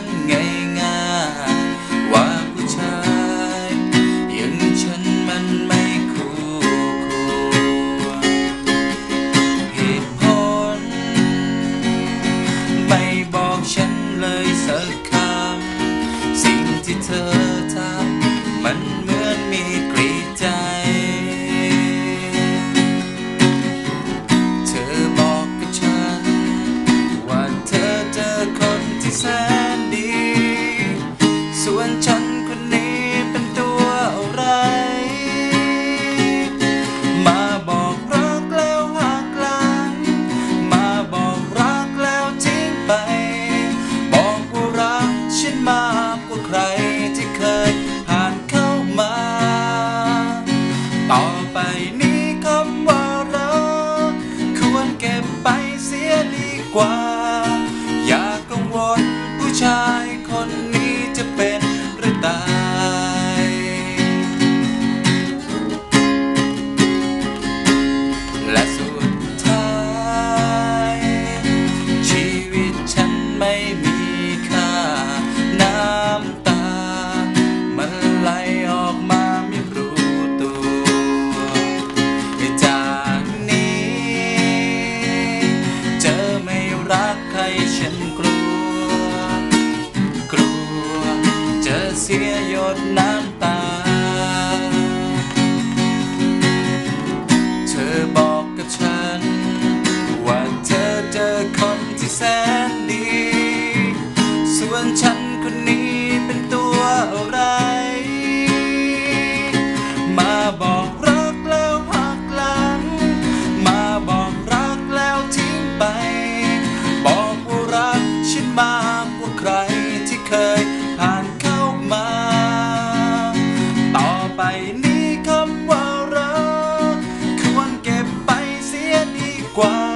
างง่ายว่าผู้ชายอย่างฉันมันไม่คู่ควรเหตุผลไม่บอกฉันเลยสักคำ สิ่งที่เธอทำมันเหมือนมีกรีดใจเธอบอกกับฉันวันเธอเจอคน sad. ฉันกลัว กลัวจะเสียหยดน้ำตา นี้